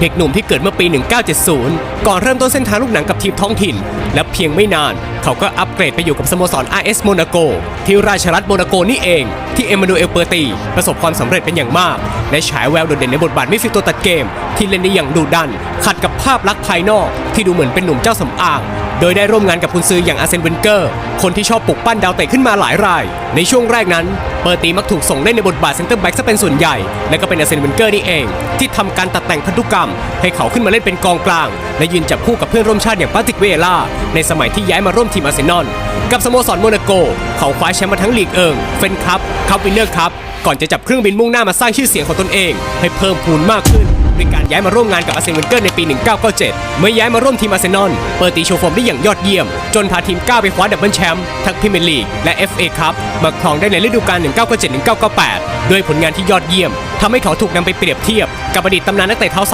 เด็กหนุ่มที่เกิดเมื่อปี 1970 ก่อนเริ่มต้นเส้นทางลูกหนังกับทีมท้องถิ่น และเพียงไม่นาน เขาก็อัปเกรดไปอยู่กับสโมสร RS โมนาโกที่ราชรัฐโมนาโกนี่เอง ที่เอมานูเอลเปอร์ตี ประสบความสำเร็จเป็นอย่างมาก และฉายแววโดดเด่นในบทบาทมิดฟิลด์ตัวตัดเกม ที่เล่นได้อย่างดุดัน ขัดกับภาพลักษณ์ภายนอก ที่ดูเหมือนเป็นหนุ่มเจ้าสำอางโดยได้ร่วมงานกับคุณซื้ออย่างอาเซนเวนเกอร์ คนที่ชอบปลุกปั้นดาวเตะขึ้นมาหลายราย ในช่วงแรกนั้น เปอร์ตีมักถูกส่งเล่นในบทบาทเซนเตอร์แบ็กซะเป็นส่วนใหญ่ และก็เป็นอาเซนเวนเกอร์นี่เอง ที่ทำการตัดแต่งพันธุกรรม ให้เขาขึ้นมาเล่นเป็นกองกลาง และยืนจับคู่กับเพื่อนร่วมชาติอย่างปาติกเวล่าในสมัยที่ย้ายมาร่วมทีมอาร์เซนอล กับสโมสรโมนาโก เขาคว้าแชมป์มาทั้งลีกเอิงเฟนคัพคัพวินเนอร์คัพก่อนจะจับเครื่องบินมุ่งหน้ามาสร้างชื่อเสียงของตนเอง ให้เพิ่มพูนมากขึ้นด้วยการย้ายมาร่วมงานกับอาร์เซนเวนเกอร์ในปี 1997 เมื่อย้ายมาร่วมทีมอาร์เซนอลเปิดตีโชว์ฟอร์มได้อย่างยอดเยี่ยม จนพาทีมก้าวไปคว้าดับเบิลแชมป์ทั้งพรีเมียร์ลีกและ FA คัพมาครองได้ในฤดูกาล 1997-1998 ด้วยผลงานที่ยอดเยี่ยมทำให้เขาถูกนำไปเปรียบเทียบกับอดีตตำนานนักเตะเท้าซ้าย